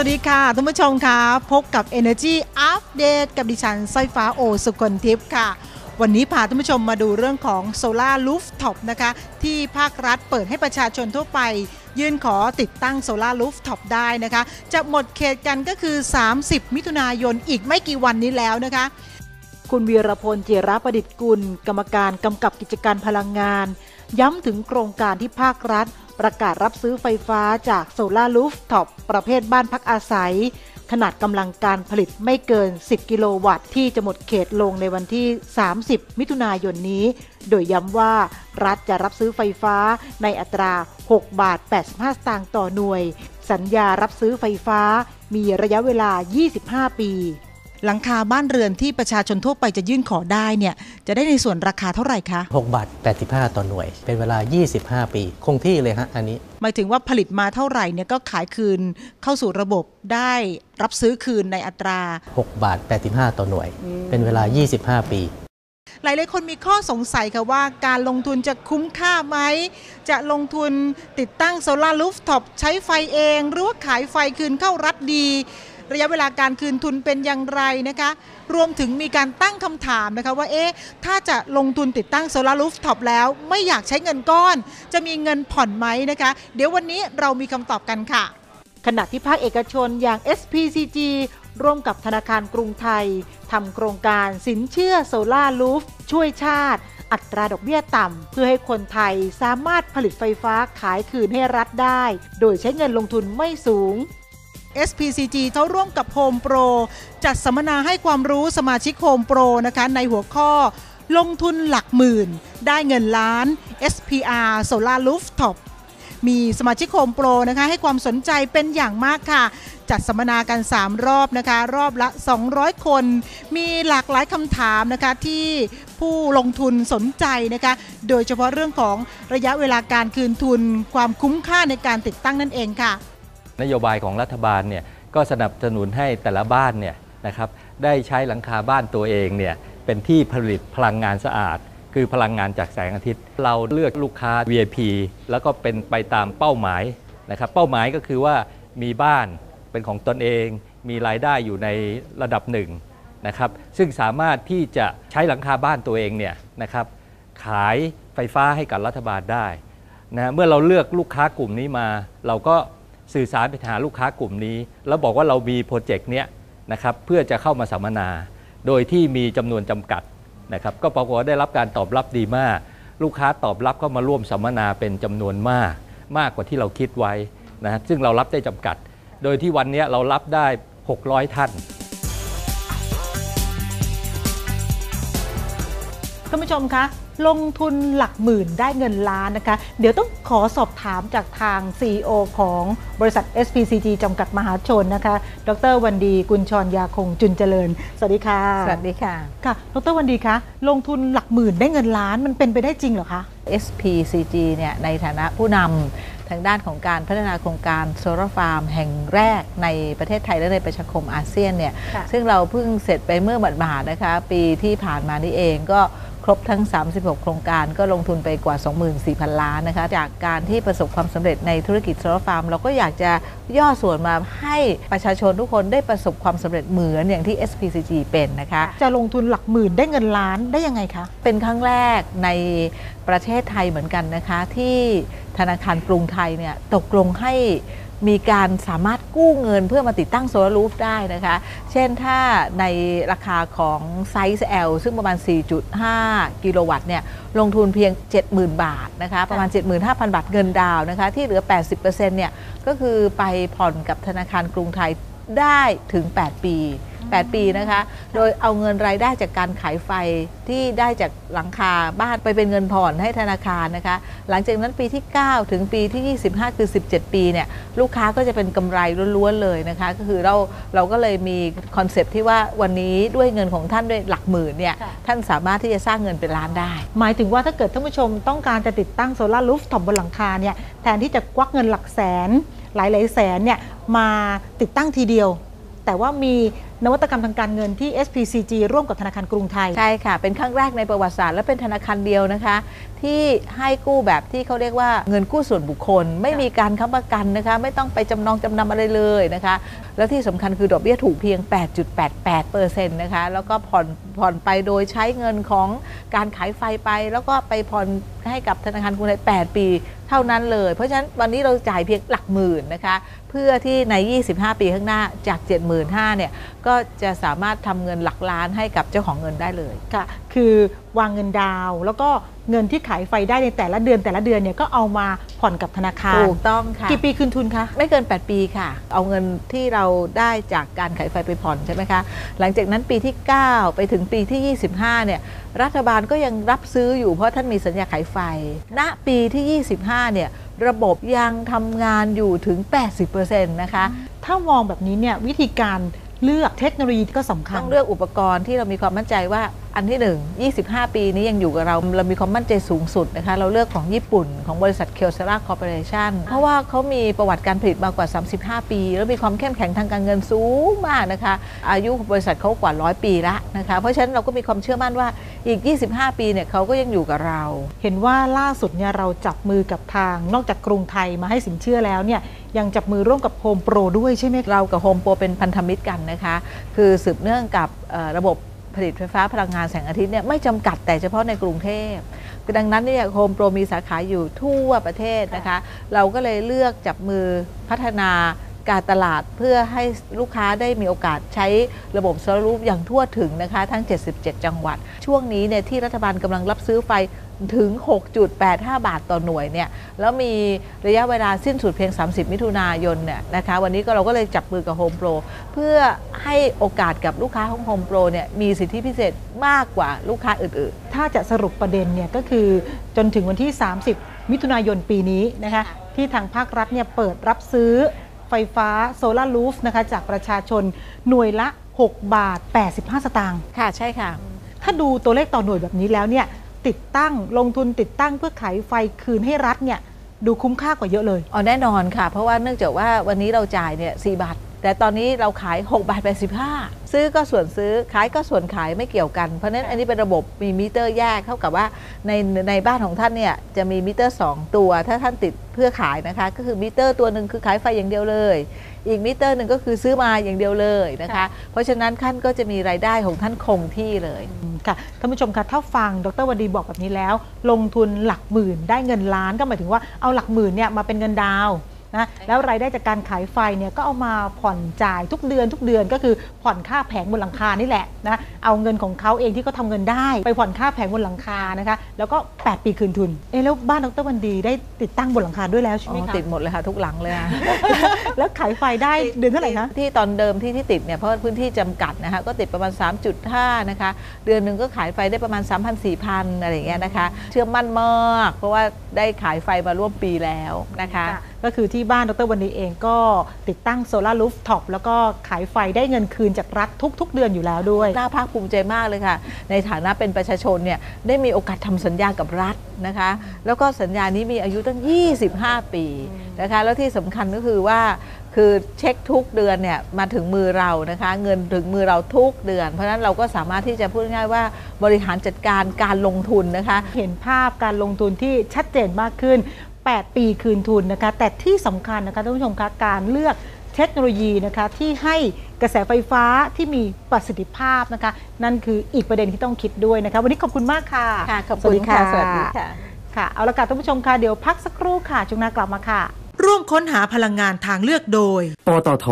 วัสดีค่ะท่านผู้ชมค่ะพบกับ Energy Update กับดิฉันสร้อยฟ้าโอสุคนทิพย์ค่ะ วันนี้พาท่านผู้ชมมาดูเรื่องของโซลารูฟท็อปนะคะ ที่ภาครัฐเปิดให้ประชาชนทั่วไป ยื่นขอติดตั้งโซลารูฟท็อปได้นะคะ จะหมดเขตกันก็คือ 30 มิถุนายนอีกไม่กี่วันนี้แล้วนะคะ คุณวีรพลเจรประดิษฐ์กุล กรรมการกำกับกิจการพลังงาน ย้ำถึงโครงการที่ภาครัฐ ประกาศรับซื้อไฟฟ้าจากโซลารูฟท็อปประเภทบ้านพักอาศัย ขนาดกำลังการผลิตไม่เกิน 10 กิโลวัตต์ที่จะหมดเขตลงในวันที่ 30 มิถุนายนนี้ โดยย้ำว่ารัฐจะรับซื้อไฟฟ้าในอัตรา 6 บาท 85 สตางค์ต่อหน่วย สัญญารับซื้อไฟฟ้ามีระยะเวลา 25 ปี หลังคาบ้านเรือนที่ประชาชนทั่วไปจะยื่นขอได้เนี่ยจะได้ในส่วนราคาเท่าไหร่คะ6บาท85 ต่อหน่วย เป็นเวลา 25 ปี คงที่เลยฮะอันนี้ หมายถึงว่าผลิตมาเท่าไหร่เนี่ยก็ขายคืนเข้าสู่ระบบได้รับซื้อคืนในอัตรา 6 บาท 85 ต่อหน่วย เป็นเวลา 25 ปีหลายหลายๆคนมีข้อสงสัยค่ะว่าการลงทุนจะคุ้มค่าไหม จะลงทุนติดตั้งโซลารูฟท็อปใช้ไฟเอง หรือว่าขายไฟคืนเข้ารัฐดี ระยะเวลาการคืนทุนเป็นอย่างไรนะคะ รวมถึงมีการตั้งคำถามนะคะว่าเอ๊ะถ้าจะลงทุนติดตั้งโซลารูฟท็อปแล้ว ไม่อยากใช้เงินก้อน จะมีเงินผ่อนไหมนะคะ เดี๋ยววันนี้เรามีคำตอบกันค่ะ ขณะที่ภาคเอกชนอย่าง SPCG ร่วมกับธนาคารกรุงไทยทำโครงการสินเชื่อโซลารูฟช่วยชาติ อัตราดอกเบี้ยต่ำ เพื่อให้คนไทยสามารถผลิตไฟฟ้าขายคืนให้รัฐได้ โดยใช้เงินลงทุนไม่สูง SPCG เขาร่วมกับ Home Pro จัดสัมมนาให้ความรู้สมาชิก Home Pro นะคะในหัวข้อลงทุนหลักหมื่น ได้เงินล้าน SPR Solar Rooftop มีสมาชิกโฮมโปรนะคะให้ความสนใจเป็นอย่างมากค่ะ จัดสัมมนากัน 3 รอบนะคะ รอบละ 200 คน มีหลากหลายคำถามนะคะที่ผู้ลงทุนสนใจนะคะ โดยเฉพาะเรื่องของระยะเวลาการคืนทุน ความคุ้มค่าในการติดตั้งนั่นเองค่ะ นโยบายของรัฐบาลเนี่ยก็สนับสนุนให้แต่ละบ้านเนี่ยนะครับได้ใช้หลังคาบ้านตัวเองเนี่ยเป็นที่ผลิตพลังงานสะอาด คือพลังงานจากแสงอาทิตย์ เราเลือกลูกค้า VIP แล้วก็เป็นไปตามเป้าหมายนะครับเป้าหมายก็คือว่ามีบ้านเป็นของตนเอง มีรายได้อยู่ในระดับหนึ่งนะครับซึ่งสามารถที่จะใช้หลังคาบ้านตัวเองเนี่ยนะครับขายไฟฟ้าให้กับรัฐบาลได้นะเมื่อเราเลือกลูกค้ากลุ่มนี้มา เราก็ สื่อสารไปหาลูกค้ากลุ่มนี้ แล้วบอกว่าเรามีโปรเจกต์เนี้ยนะครับเพื่อจะเข้ามาสัมมนา โดยที่มีจำนวนจำกัดนะครับก็ปรากฏว่าได้รับการตอบรับดีมาก ลูกค้าตอบรับเข้ามาร่วมสัมมนาเป็นจำนวนมาก มากกว่าที่เราคิดไว้นะซึ่งเรารับได้จำกัด โดยที่วันนี้เรารับได้ 600 ท่านท่านผู้ชมคะ ลงทุนหลักหมื่นได้เงินล้านนะคะ เดี๋ยวต้องขอสอบถามจากทาง CEO ของบริษัท SPCG จำกัดมหาชนนะคะ ดรวันดีกุลชรยาคงจุนเจริญ สวัสดีค่ะ สวัสดีค่ะ ค่ะ ดรวันดีคะ ลงทุนหลักหมื่นได้เงินล้านมันเป็นไปได้จริงเหรอคะ SPCG เนี่ยในฐานะผู้นำทางด้านของการพัฒนาโครงการโซลาร์ฟาร์มแห่งแรกในประเทศไทยและในประชาคมอาเซียนเนี่ยค่ะซึ่งเราเพิ่งเสร็จไปเมื่อหมาดๆนะคะ ปีที่ผ่านมานี่เองก็ค รบทั้ง 36 โครงการก็ลงทุนไปกว่า 24,000 ล้านนะคะ จากการที่ประสบความสำเร็จในธุรกิจโซลาร์ฟาร์ม เราก็อยากจะย่อส่วนมาให้ประชาชนทุกคนได้ประสบความสำเร็จเหมือนอย่างที่ SPCG เป็นนะคะ จะลงทุนหลักหมื่นได้เงินล้านได้ยังไงคะ เป็นครั้งแรกในประเทศไทยเหมือนกันนะคะ ที่ธนาคารกรุงไทยเนี่ยตกลงให้ มีการสามารถกู้เงินเพื่อมาติดตั้งโซลารูฟได้นะคะ เช่นถ้าในราคาของไซส์ L ซึ่งประมาณ 4.5 กิโลวัตต์เนี่ยลงทุนเพียง 70,000 บาทนะคะประมาณ 75,000 บาทเงินดาวน์นะคะที่เหลือ 80%เนี่ยก็คือไปผ่อนกับธนาคารกรุงไทยได้ถึง 8 ปี 8 ปีนะคะ โดยเอาเงินรายได้จากการขายไฟที่ได้จากหลังคาบ้านไปเป็นเงินผ่อนให้ธนาคารนะคะ หลังจากนั้นปีที่ 9 ถึงปีที่ 25 คือ 17 ปีเนี่ยลูกค้าก็จะเป็นกำไรล้วนๆเลยนะคะ ก็คือเราเราก็เลยมีคอนเซปต์ที่ว่าวันนี้ด้วยเงินของท่านด้วยหลักหมื่นเนี่ยค่ะท่านสามารถที่จะสร้างเงินเป็นล้านได้ หมายถึงว่าถ้าเกิดท่านผู้ชมต้องการจะติดตั้งโซลารูฟท็อปบนหลังคาเนี่ยแทนที่จะควักเงินหลักแสนหลายหลายๆแสนเนี่ยมาติดตั้งทีเดียว แต่ว่ามีนวัตกรรมทางการเงินที่ SPCG ร่วมกับธนาคารกรุงไทย ใช่ค่ะ เป็นครั้งแรกในประวัติศาสตร์และเป็นธนาคารเดียวนะคะ ที่ให้กู้แบบที่เขาเรียกว่าเงินกู้ส่วนบุคคล ไม่มีการค้ำประกันนะคะ ไม่ต้องไปจำนองจำนำอะไรเลยนะคะ แล้วที่สำคัญคือดอกเบี้ยถูกเพียง 8.88%นะคะ แล้วก็ผ่อนผ่อนไปโดยใช้เงินของการขายไฟไป แล้วก็ไปผ่อนให้กับธนาคารกรุงไทย 8 ปี เท่านั้นเลย เพราะฉะนั้นวันนี้เราจ่ายเพียงหลักหมื่นนะคะ เพื่อที่ใน 25 ปีข้างหน้าจาก 75,000เนี่ยก็จะสามารถทำเงินหลักล้านให้กับเจ้าของเงินได้เลย ค่ะคือวางเงินดาวน์แล้วก็เงินที่ขายไฟได้ในแต่ละเดือนแต่ละเดือนเนี่ยก็เอามาผ่อนกับธนาคาร ถูกต้องค่ะกี่ปีคืนทุนคะ ไม่เกิน 8 ปีค่ะ เอาเงินที่เราได้จากการขายไฟไปผ่อนใช่ไหมคะ หลังจากนั้นปีที่ 9 ไปถึงปีที่ 25 เนี่ย รัฐบาลก็ยังรับซื้ออยู่เพราะท่านมีสัญญาขายไฟ ณ ปีที่ 25 เนี่ย ระบบยังทำงานอยู่ถึง 80%นะคะ ถ้ามองแบบนี้เนี่ยวิธีการเลือกเทคโนโลยีก็สำคัญ ต้องเลือกอุปกรณ์ที่เรามีความมั่นใจว่า อันที่ 1 25 ปีนี้ยังอยู่กับเรา เรามีความมั่นใจสูงสุดนะคะ เราเลือกของญี่ปุ่นของบริษัทเคียวเซราคอร์ปอเรชั่นเพราะว่าเขามีประวัติการผลิตมากกว่า 35 ปี แล้วมีความเข้มแข็งทางการเงินสูงมากนะคะ อายุบริษัทเขากว่า 100 ปีละนะคะ เพราะฉะนั้นเราก็มีความเชื่อมั่นว่าอีก 25 ปีเนี่ยเขาก็ยังอยู่กับเรา เห็นว่าล่าสุดเนี่ยเราจับมือกับทาง นอกจากกรุงไทยมาให้สินเชื่อแล้วเนี่ยยังจับมือร่วมกับโฮมโปรด้วยใช่ไหมเรากับโฮมโปรเป็นพันธมิตรกันนะคะ คือสืบเนื่องกับระบบ ผลิตไฟฟ้าพลังงานแสงอาทิตย์เนี่ยไม่จำกัดแต่เฉพาะในกรุงเทพดังนั้นเนี่ยโฮมโปรมีสาขาอยู่ทั่วประเทศนะคะ เราก็เลยเลือกจับมือพัฒนาการตลาดเพื่อให้ลูกค้าได้มีโอกาสใช้ระบบโซลารูปอย่างทั่วถึงนะคะ ทั้ง 77 จังหวัด ช่วงนี้เนี่ยที่รัฐบาลกำลังรับซื้อไฟ ถึง 6.85 บาทต่อหน่วยเนี่ยแล้วมีระยะเวลาสิ้นสุดเพียง 30 มิถุนายนเนี่ยนะคะวันนี้ก็เราก็เลยจับมือกับโฮมโปรเพื่อให้โอกาสกับลูกค้าของโฮมโปรเนี่ยมีสิทธิพิเศษมากกว่าลูกค้าอื่นๆ ถ้าจะสรุปประเด็นเนี่ยก็คือจนถึงวันที่ 30 มิถุนายนปีนี้นะคะที่ทางภาครัฐเนี่ยเปิดรับซื้อไฟฟ้าโซลารูฟนะคะจากประชาชนหน่วยละ 6 บาท 85 สตางค์ค่ะใช่ค่ะ ถ้าดูตัวเลขต่อหน่วยแบบนี้แล้วเนี่ย ติดตั้งลงทุนติดตั้งเพื่อขายไฟคืนให้รัฐเนี่ยดูคุ้มค่ากว่าเยอะเลยอ๋อแน่นอนค่ะ เพราะว่าเนื่องจากว่าวันนี้เราจ่ายเนี่ยสบาท แต่ตอนนี้เราขาย6บาท85 ซื้อก็ส่วนซื้อขายก็ส่วนขายไม่เกี่ยวกัน เพราะฉะนั้นอันนี้เป็นระบบมีมิเตอร์แยกเท่ากับว่าในในบ้านของท่านเนี่ยจะมีมิเตอร์ 2 ตัว ถ้าท่านติดเพื่อขายนะคะ ก็คือมิเตอร์ตัวหนึ่งคือขายไฟอย่างเดียวเลย อีกมิเตอร์หนึ่งก็คือซื้อมาอย่างเดียวเลยนะคะ เพราะฉะนั้นท่านก็จะมีรายได้ของท่านคงที่เลยอืมค่ะท่านผู้ชมคะถ้าฟังดรวดีบอกแบบนี้แล้ว ลงทุนหลักหมื่นได้เงินล้านก็หมายถึงว่าเอาหลักหมื่นเนี่ยมาเป็นเงินดาว น์นะแล้วรายได้จากการขายไฟเนี่ยก็เอามาผ่อนจ่ายทุกเดือนทุกเดือนก็คือผ่อนค่าแผงบนหลังคานี่แหละนะเอาเงินของเขาเองที่เขาทำเงินได้ไปผ่อนค่าแผงบนหลังคานะคะแล้วก็ 8 ปีคืนทุนเอ๊ะแล้วบ้านดรวันดีได้ติดตั้งบนหลังคาด้วยแล้วใช่อ๋ไหมอคะติดหมดเลยค่ะทุกหลังเลยค่ะแล้วขายไฟได้เดือนเท่าไหร่คะที่ตอนเดิมที่ที่ติดเนี่ยเพราะว่าพื้นที่จำกัดนะคะก็ติดประมาณ 3.5นะคะเดือนหนึ่งก็ขายไฟได้ประมาณ 3,000 4,000อะไรอย่างเงี้ยนะคะ เชื่อมั่นมาก เพราะว่าได้ขายไฟมาร่วมปีแล้วนะคะ ก็คือที่บ้านดรวันดีเองก็ติดตั้งโซลารูฟท็อปแล้วก็ขายไฟได้เงินคืนจากรัฐทุก ๆ เดือนอยู่แล้วด้วยน่าภาคภูมิใจมากเลยค่ะ ในฐานะเป็นประชาชนเนี่ยได้มีโอกาสทำสัญญากับรัฐนะคะ แล้วก็สัญญานี้มีอายุตั้ง 25 ปีนะคะแล้วที่สำคัญก็คือว่าคือเช็คทุกเดือนเนี่ยมาถึงมือเรานะคะเงินถึงมือเราทุกเดือน เพราะฉะนั้นเราก็สามารถที่จะพูดง่ายๆว่าบริหารจัดการการลงทุนนะคะ เห็นภาพการลงทุนที่ชัดเจนมากขึ้น 8 ปีคืนทุนนะคะ แต่ที่สำคัญนะคะท่านผู้ชมคะการเลือกเทคโนโลยีนะคะที่ให้กระแสไฟฟ้าที่มีประสิทธิภาพนะคะ นั่นคืออีกประเด็นที่ต้องคิดด้วยนะคะ วันนี้ขอบคุณมากค่ะค่ะขอบคุณค่ะสวัสดีค่ะค่ะเอาละค่ะท่านผู้ชมค่ะเดี๋ยวพักสักครู่ค่ะช่วงหน้ากลับมาค่ะ ร่วมค้นหาพลังงานทางเลือกโดยปตท